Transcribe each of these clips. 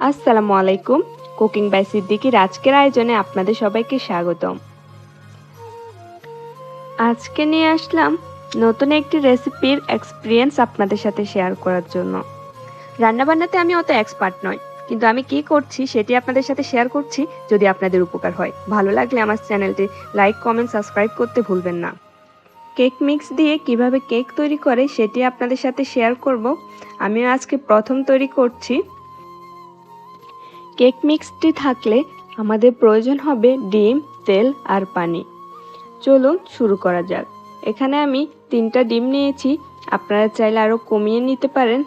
আসসালামু আলাইকুম। Cooking by সিদ্দিকির আজকের আয়োজনে আপনাদের সবাইকে স্বাগতম। আজকে নিয়ে আসলাম নতুন একটি রেসিপির এক্সপিরিয়েন্স আপনাদের সাথে শেয়ার করার জন্য। রান্নাবান্নাতে আমি অত এক্সপার্ট নই, কিন্তু আমি কি করছি সেটি আপনাদের সাথে শেয়ার করছি যদি আপনাদের উপকার হয়। ভালো লাগলে আমার চ্যানেলটি লাইক কমেন্ট সাবস্ক্রাইব করতে ভুলবেন না। কেক মিক্স দিয়ে কীভাবে কেক তৈরি করে সেটি আপনাদের সাথে শেয়ার করব। আমি আজকে প্রথম তৈরি করছি। কেক মিক্সটি থাকলে আমাদের প্রয়োজন হবে ডিম, তেল আর পানি। চলুন শুরু করা যাক। এখানে আমি তিনটা ডিম নিয়েছি। আপনারা চাইলে আরও কমিয়ে নিতে পারেন।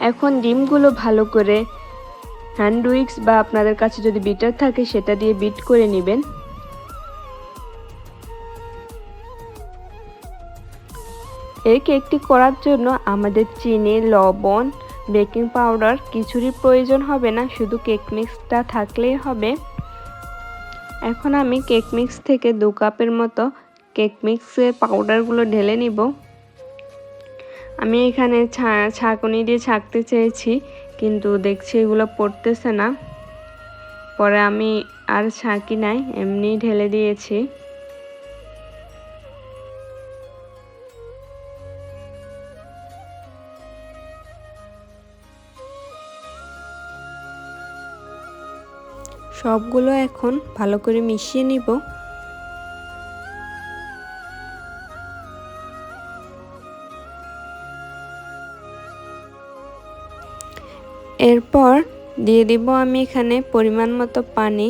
এখন ডিমগুলো ভালো করে হ্যান্ড উইক্স বা আপনাদের কাছে যদি বিটার থাকে, সেটা দিয়ে বিট করে নেবেন। এই কেকটি করার জন্য আমাদের চিনি, লবণ বেকিং পাউডার কিছুরই প্রয়োজন হবে না, শুধু কেক মিক্সটা থাকলেই হবে। এখন আমি কেক মিক্স থেকে দু কাপের মতো কেক মিক্সের পাউডারগুলো ঢেলে নিব। আমি এখানে ছাঁকুনি দিয়ে ছাঁকতে চেয়েছি, কিন্তু দেখছি এগুলো পড়তেছে না। পরে আমি আর ছাঁকি নাই এমনি ঢেলে দিয়েছি। সবগুলো এখন ভালো করে মিশিয়ে নিব। এরপর দিয়ে দিব আমি এখানে পরিমাণ মতো পানি।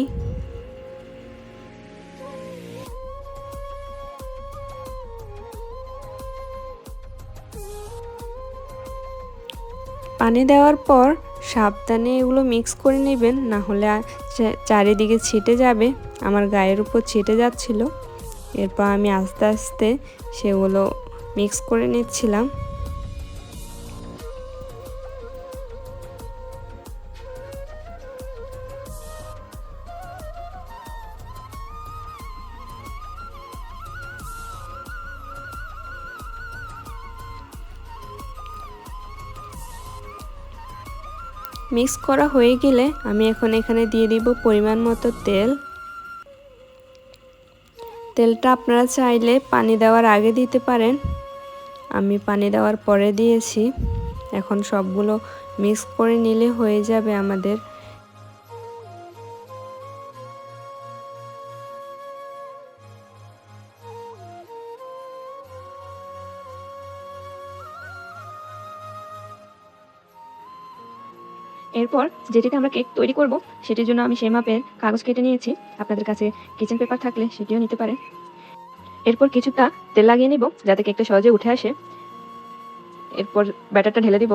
পানি দেওয়ার পর সাবধানে এগুলো মিক্স করে নেবেন, না হলে চারিদিকে ছিটে যাবে। আমার গায়ের উপর ছিটে যাচ্ছিল। এরপর আমি আস্তে আস্তে সেগুলো মিক্স করে নিচ্ছিলাম। মিক্স করা হয়ে গেলে আমি এখন এখানে দিয়ে দিব পরিমাণ মতো তেল। তেলটা আপনারা চাইলে পানি দেওয়ার আগে দিতে পারেন। আমি পানি দেওয়ার পরে দিয়েছি। এখন সবগুলো মিক্স করে নিলে হয়ে যাবে আমাদের এরপর যেটিতে আমরা কেক তৈরি করব, সেটির জন্য আমি সেই মাপের কাগজ কেটে নিয়েছি। আপনাদের কাছে কিচেন পেপার থাকলে সেটিও নিতে পারেন। এরপর কিছুটা তেল লাগিয়ে নিব, যাতে কেকটা সহজে উঠে আসে। এরপর ব্যাটারটা ঢেলে দিব।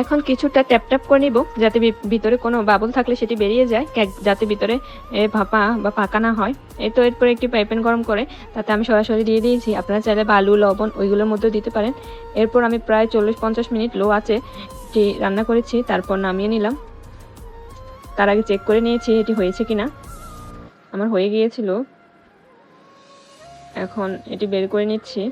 এখন কিছুটা ট্যাপ ট্যাপ করে নিব, যাতে ভিতরে কোনো বাবল থাকলে সেটি বেরিয়ে যায় যাতে ভিতরে ভাপা বা পাকা না হয়। এই তো এরপর একটি পাইপেন গরম করে, তাতে আমি সরাসরি দিয়ে দিয়েছি। আপনারা চাইলে বালু লবণ, ওইগুলোর মধ্যে দিতে পারেন। এরপর আমি প্রায় চল্লিশ পঞ্চাশ মিনিট লো আছে এটি রান্না করেছি, তারপর নামিয়ে নিলাম। তার আগে চেক করে নিয়েছি এটি হয়েছে কি না আমার হয়ে গিয়েছিল। এখন এটি বের করে নিচ্ছি।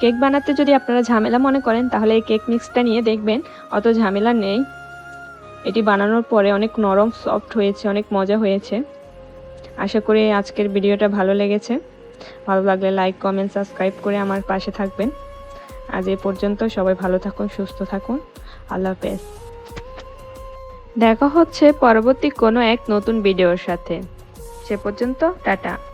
কেক বানাতে যদি আপনারা ঝামেলা মনে করেন, তাহলে এই কেক মিক্সটা নিয়ে দেখবেন, অত ঝামেলা নেই। এটি বানানোর পরে অনেক নরম, সফট হয়েছে, অনেক মজা হয়েছে। আশা করি আজকের ভিডিওটা ভালো লেগেছে। ভালো লাগলে লাইক, কমেন্ট, সাবস্ক্রাইব করে আমার পাশে থাকবেন। আজ এ পর্যন্ত সবাই ভালো থাকুন, সুস্থ থাকুন। আল্লাহ হাফেজ। দেখা হচ্ছে পরবর্তী কোনো এক নতুন ভিডিওর সাথে। সে পর্যন্ত টাটা।